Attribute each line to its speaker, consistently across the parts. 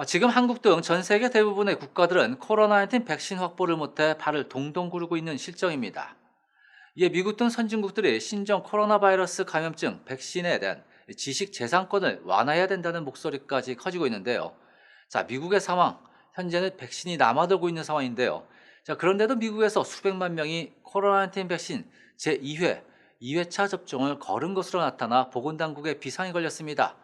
Speaker 1: 아, 지금 한국 등 전 세계 대부분의 국가들은 코로나19 백신 확보를 못해 발을 동동 구르고 있는 실정입니다. 이에 미국 등 선진국들이 신종 코로나 바이러스 감염증 백신에 대한 지식 재산권을 완화해야 된다는 목소리까지 커지고 있는데요. 자, 미국의 상황, 현재는 백신이 남아돌고 있는 상황인데요. 자, 그런데도 미국에서 수백만 명이 코로나19 백신 제2회, 2회차 접종을 거른 것으로 나타나 보건당국에 비상이 걸렸습니다.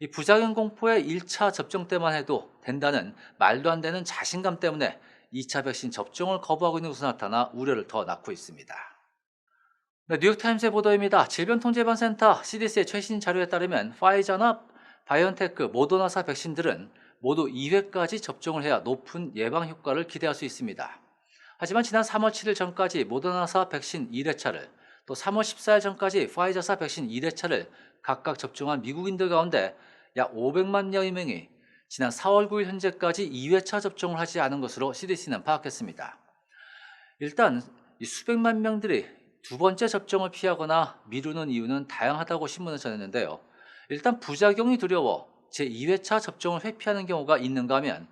Speaker 1: 이 부작용 공포의 1차 접종 때만 해도 된다는 말도 안 되는 자신감 때문에 2차 백신 접종을 거부하고 있는 것으로 나타나 우려를 더 낳고 있습니다. 네, 뉴욕타임스의 보도입니다. 질병통제예방센터 CDC의 최신 자료에 따르면 파이저나 바이온테크, 모더나사 백신들은 모두 2회까지 접종을 해야 높은 예방 효과를 기대할 수 있습니다. 하지만 지난 3월 7일 전까지 모더나사 백신 1회차를 또 3월 14일 전까지 파이저사 백신 1회차를 각각 접종한 미국인들 가운데 약 500만 명이 지난 4월 9일 현재까지 2회차 접종을 하지 않은 것으로 CDC는 파악했습니다. 일단 이 수백만 명들이 두 번째 접종을 피하거나 미루는 이유는 다양하다고 신문을 전했는데요. 일단 부작용이 두려워 제2회차 접종을 회피하는 경우가 있는가 하면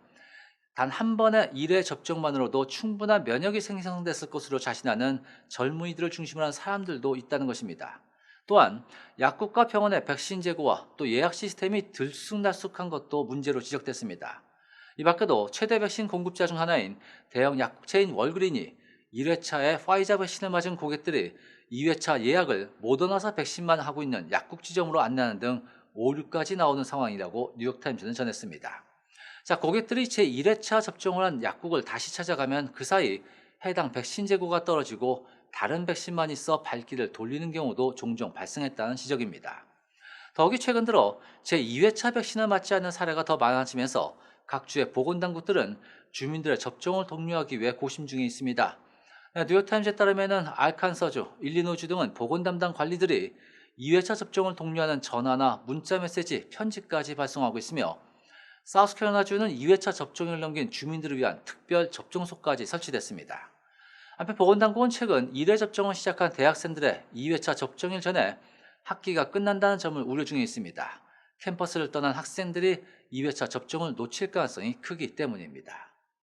Speaker 1: 단 한 번의 1회 접종만으로도 충분한 면역이 생성됐을 것으로 자신하는 젊은이들을 중심으로 한 사람들도 있다는 것입니다. 또한 약국과 병원의 백신 재고와 또 예약 시스템이 들쑥날쑥한 것도 문제로 지적됐습니다. 이 밖에도 최대 백신 공급자 중 하나인 대형 약국체인 월그린이 1회차에 파이자 백신을 맞은 고객들이 2회차 예약을 모더나사 백신만 하고 있는 약국 지점으로 안내하는 등 오류까지 나오는 상황이라고 뉴욕타임즈는 전했습니다. 자, 고객들이 제1회차 접종을 한 약국을 다시 찾아가면 그 사이 해당 백신 재고가 떨어지고 다른 백신만 있어 발길을 돌리는 경우도 종종 발생했다는 지적입니다. 더욱이 최근 들어 제2회차 백신을 맞지 않는 사례가 더 많아지면서 각 주의 보건당국들은 주민들의 접종을 독려하기 위해 고심 중에 있습니다. 네, 뉴욕타임즈에 따르면 알칸서주, 일리노주 등은 보건 담당 관리들이 2회차 접종을 독려하는 전화나 문자 메시지, 편지까지 발송하고 있으며 사우스캐롤라주는 2회차 접종을 넘긴 주민들을 위한 특별 접종소까지 설치됐습니다. 한편 보건당국은 최근 1회 접종을 시작한 대학생들의 2회차 접종일 전에 학기가 끝난다는 점을 우려 중에 있습니다. 캠퍼스를 떠난 학생들이 2회차 접종을 놓칠 가능성이 크기 때문입니다.